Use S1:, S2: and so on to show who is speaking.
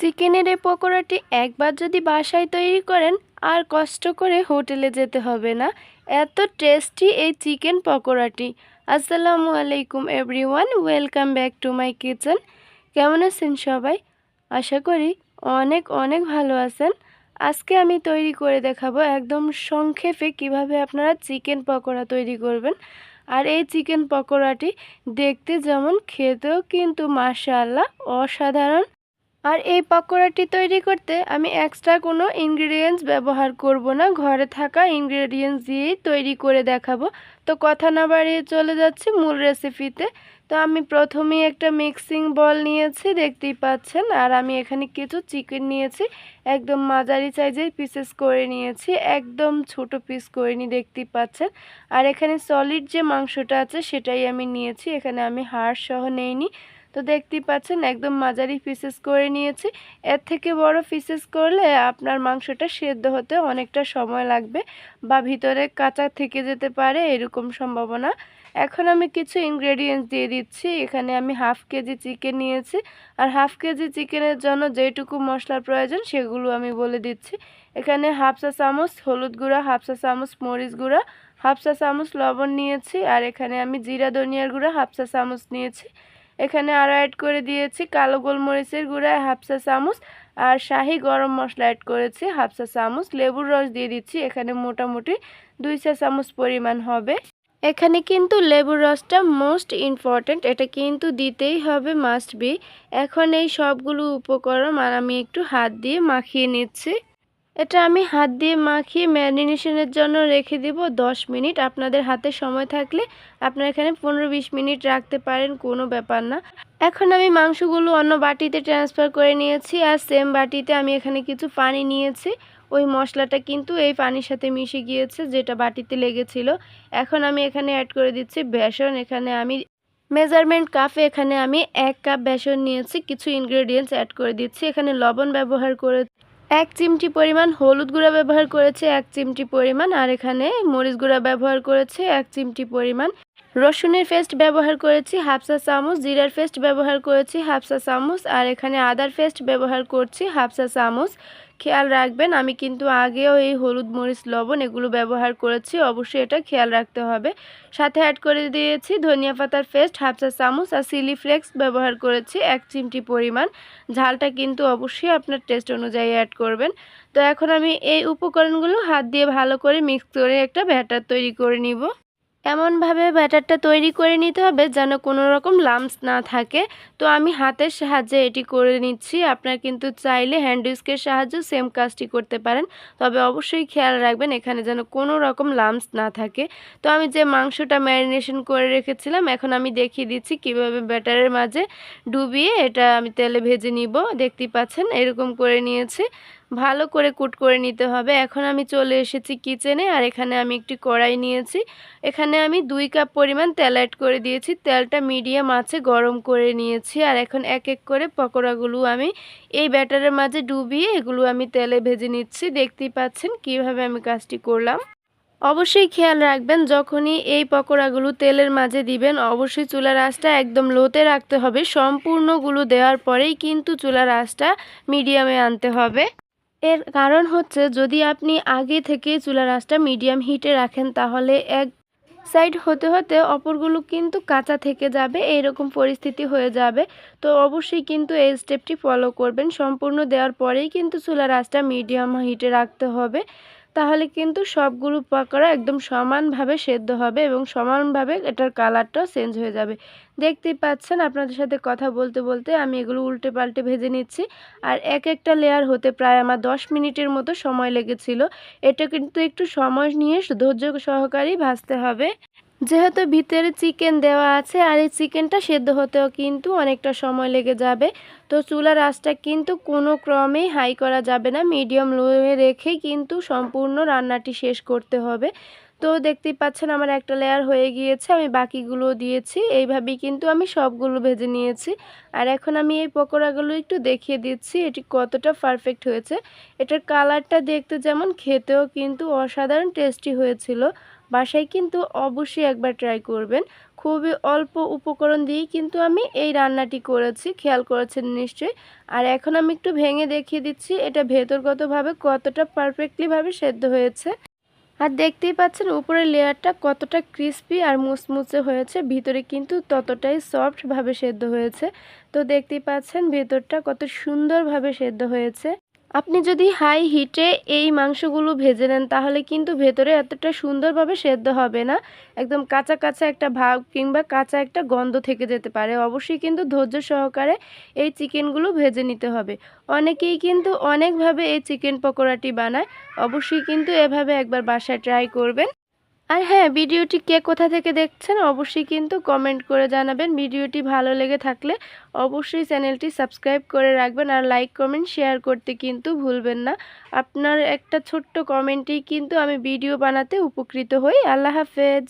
S1: চিকেনের এই পকোড়াটি একবার যদি বাসায় তৈরি করেন, আর কষ্ট করে হোটেলে যেতে হবে না। এত টেস্টি এই চিকেন পকোড়াটি। আসসালামু আলাইকুম everyone, welcome back to my kitchen. কেমন আছেন সবাই? আশা করি অনেক অনেক ভালো আছেন। আজকে আমি তৈরি করে দেখাবো একদম সংক্ষেপে কীভাবে আপনারা চিকেন পকোড়া তৈরি করবেন। আর এই চিকেন পকোড়াটি দেখতে যেমন খেতেও কিন্তু মাশাআল্লাহ অসাধারণ। আর এই পকোড়াটি তৈরি করতে আমি এক্সট্রা কোনো ইনগ্রিডিয়েন্টস ব্যবহার করব না। ঘরে থাকা ইনগ্রিডিয়েন্টস দিয়েই তৈরি করে দেখাবো। তো কথা না বাড়িয়ে চলে যাচ্ছি মূল রেসিপিতে তো আমি প্রথমেই একটা মিক্সিং বল নিয়েছি, দেখতেই পাচ্ছেন। আর আমি এখানে কিছু চিকেন নিয়েছি, একদম মাঝারি সাইজের পিসেস করে নিয়েছি, একদম ছোট পিস করে নি, দেখতেই পাচ্ছেন। আর এখানে সলিড যে মাংসটা আছে, সেটাই আমি নিয়েছি। এখানে আমি হাড় সহ নেইনি। তো দেখতেই পাচ্ছেন, একদম মাঝারি পিসেস করে নিয়েছি। এর থেকে বড় পিসেস করলে আপনার মাংসটা সেদ্ধ হতে অনেকটা সময় লাগবে বা ভিতরে কাঁচা থেকে যেতে পারে এরকম সম্ভাবনা। এখন আমি কিছু ইনগ্রেডিয়েন্টস দিয়ে দিচ্ছি। এখানে আমি হাফ কেজি চিকেন নিয়েছি। আর হাফ কেজি চিকেনের জন্য যেটুকু মশলার প্রয়োজন সেগুলো আমি বলে দিচ্ছি। এখানে হাফসা চামচ হলুদ গুঁড়া হাফসা চামচ মরিচ গুঁড়া হাফসা চামচ লবণ নিয়েছি। আর এখানে আমি জিরা, ধনিয়ার গুঁড়া হাফসা চামচ নিয়েছি। এখানে আরও অ্যাড করে দিয়েছি কালো গোলমরিচের গুঁড়ায় হাফসা চামচ আর শাহি গরম মশলা অ্যাড করেছি, হাফসা চামচ। লেবুর রস দিয়ে দিচ্ছি, এখানে মোটামুটি দুই চা চামচ পরিমাণ হবে। এখানে কিন্তু লেবুর রসটা মোস্ট ইম্পর্ট্যান্ট এটা কিন্তু দিতেই হবে মাস্ট বি এখন এই সবগুলো উপকরণ আর আমি একটু হাত দিয়ে মাখিয়ে নিচ্ছি। এটা আমি হাত দিয়ে মাখিয়ে ম্যারিনেশনের জন্য রেখে দিব 10 মিনিট। আপনাদের হাতে সময় থাকলে আপনারা এখানে পনেরো বিশ মিনিট রাখতে পারেন, কোনো ব্যাপার না। এখন আমি মাংসগুলো অন্য বাটিতে ট্রান্সফার করে নিয়েছি আর সেম বাটিতে আমি এখানে কিছু পানি নিয়েছি। ওই মশলাটা কিন্তু এই পানির সাথে মিশে গিয়েছে যেটা বাটিতে লেগেছিল। এখন আমি এখানে অ্যাড করে দিচ্ছি বেসন। এখানে আমি মেজারমেন্ট কাপে এখানে আমি এক কাপ বেসন নিয়েছি। কিছু ইনগ্রেডিয়েন্টস অ্যাড করে দিচ্ছি। এখানে লবণ ব্যবহার করে এক চিমটি পরিমাণ হলুদ গুঁড়া ব্যবহার করেছে, এক চিমটি পরিমাণ, আর এখানে মরিচ গুঁড়া ব্যবহার করেছে, এক চিমটি পরিমাণ। রসুনের ফেস্ট ব্যবহার করেছি হাফসা চামচ, জিরার ফেস্ট ব্যবহার করেছি হাফসা চামচ, আর এখানে আদার ফেস্ট ব্যবহার করছি হাফসা চামচ। খেয়াল রাখবেন, আমি কিন্তু আগেও এই হলুদ মরিচ, লবণ এগুলো ব্যবহার করেছি, অবশ্যই এটা খেয়াল রাখতে হবে। সাথে অ্যাড করে দিয়েছি ধনিয়া পাতার পেস্ট হাফসা চামচ আর সিলি ফ্লেক্স ব্যবহার করেছি, এক চিমটি পরিমাণ। ঝালটা কিন্তু অবশ্যই আপনার টেস্ট অনুযায়ী অ্যাড করবেন। তো এখন আমি এই উপকরণগুলো হাত দিয়ে ভালো করে মিক্স করে একটা ব্যাটার তৈরি করে নিব। এমনভাবে ব্যাটারটা তৈরি করে নিতে হবে যেন কোনো রকম লাম্পস না থাকে। তো আমি হাতের সাহায্যে এটি করে নিচ্ছি। আপনার কিন্তু চাইলে হ্যান্ড উইস্কের সাহায্যে সেম কাজটি করতে পারেন। তবে অবশ্যই খেয়াল রাখবেন এখানে যেন কোনো রকম লাম্পস না থাকে। তো আমি যে মাংসটা ম্যারিনেশন করে রেখেছিলাম, এখন আমি দেখিয়ে দিচ্ছি কীভাবে ব্যাটারের মাঝে ডুবিয়ে এটা আমি তেলে ভেজে নিব। দেখতেই পাচ্ছেন, এরকম করে নিয়েছি। ভালো করে কুট করে নিতে হবে। এখন আমি চলে এসেছি কিচেনে আর এখানে আমি একটি কড়াই নিয়েছি। এখানে আমি দুই কাপ পরিমাণ তেল অ্যাড করে দিয়েছি। তেলটা মিডিয়াম আছে, গরম করে নিয়েছি। আর এখন এক এক করে পকোড়াগুলো আমি এই ব্যাটারের মাঝে ডুবিয়ে এগুলো আমি তেলে ভেজে নিচ্ছি। দেখতেই পাচ্ছেন কীভাবে আমি কাজটি করলাম। অবশ্যই খেয়াল রাখবেন, যখনই এই পকোড়াগুলো তেলের মাঝে দিবেন, অবশ্যই চুলার আঁচটা একদম লোতে রাখতে হবে। সম্পূর্ণগুলো দেওয়ার পরেই কিন্তু চুলার আঁচটা মিডিয়ামে আনতে হবে। এর কারণ হচ্ছে যদি আপনি আগে থেকে চুলা আঁচটা মিডিয়াম হিটে রাখেন, তাহলে এক সাইড হতে হতে অপরগুলো কিন্তু কাঁচা থেকে যাবে এইরকম পরিস্থিতি হয়ে যাবে। তো অবশ্যই কিন্তু এই স্টেপটি ফলো করবেন। সম্পূর্ণ দেওয়ার পরেই কিন্তু চুলা আঁচটা মিডিয়াম হিটে রাখতে হবে। তাহলে কিন্তু সবগুলো পকোড়া একদম সমানভাবে সেদ্ধ হবে এবং সমানভাবে এটার কালারটাও চেঞ্জ হয়ে যাবে। দেখতেই পাচ্ছেন আপনাদের সাথে কথা বলতে বলতে আমি এগুলো উল্টে পাল্টে ভেজে নিচ্ছি। আর এক একটা লেয়ার হতে প্রায় আমার দশ মিনিটের মতো সময় লেগেছিল। এটা কিন্তু একটু সময় নিয়ে ধৈর্য সহকারেই ভাজতে হবে। যেহেতু ভিতরে চিকেন দেওয়া আছে আর এই চিকেনটা সেদ্ধ হতেও কিন্তু অনেকটা সময় লেগে যাবে। তো চুলার আঁচটা কিন্তু কোনো ক্রমেই হাই করা যাবে না। মিডিয়াম লোয়ে রেখে কিন্তু সম্পূর্ণ রান্নাটি শেষ করতে হবে। তো দেখতেই পাচ্ছেন আমার একটা লেয়ার হয়ে গিয়েছে, আমি বাকিগুলো দিয়েছি। এইভাবেই কিন্তু আমি সবগুলো ভেজে নিয়েছি। আর এখন আমি এই পকোড়াগুলো একটু দেখিয়ে দিচ্ছি, এটি কতটা পারফেক্ট হয়েছে। এটার কালারটা দেখতে যেমন খেতেও কিন্তু অসাধারণ টেস্টি হয়েছিল। বাসায় কিন্তু অবশ্যই একবার ট্রাই করবেন। খুবই অল্প উপকরণ দিয়েই কিন্তু আমি এই রান্নাটি করেছি, খেয়াল করেছেন নিশ্চয়ই। আর এখন আমি একটু ভেঙে দেখিয়ে দিচ্ছি, এটা ভেতরগতভাবে কতটা পারফেক্টলিভাবে সেদ্ধ হয়েছে। আর দেখতেই পাচ্ছেন, উপরের লেয়ারটা কতটা ক্রিস্পি আর মুচমুচে হয়েছে, ভিতরে কিন্তু ততটাই সফটভাবে সেদ্ধ হয়েছে। তো দেখতেই পাচ্ছেন, ভেতরটা কত সুন্দরভাবে সেদ্ধ হয়েছে। আপনি যদি হাই হিটে এই মাংসগুলো ভেজে নেন, তাহলে কিন্তু ভেতরে এতটা সুন্দরভাবে সেদ্ধ হবে না। একদম কাঁচা কাঁচা একটা ভাগ কিংবা কাঁচা একটা গন্ধ থেকে যেতে পারে। অবশ্যই কিন্তু ধৈর্য সহকারে এই চিকেনগুলো ভেজে নিতে হবে। অনেকেই কিন্তু অনেকভাবে এই চিকেন পকোড়াটি বানায়। অবশ্যই কিন্তু এভাবে একবার বাসায় ট্রাই করবেন। আর হ্যাঁ ভিডিওটি কে কোথা থেকে দেখছেন অবশ্যই কিন্তু কমেন্ট করে জানাবেন। ভিডিওটি ভালো লেগে থাকলে অবশ্যই চ্যানেলটি সাবস্ক্রাইব করে রাখবেন আর লাইক কমেন্ট শেয়ার করতে কিন্তু ভুলবেন না। আপনার একটা ছোট্ট কমেন্টেই কিন্তু আমি ভিডিও বানাতে উপকৃত হই। আল্লাহ হাফেজ।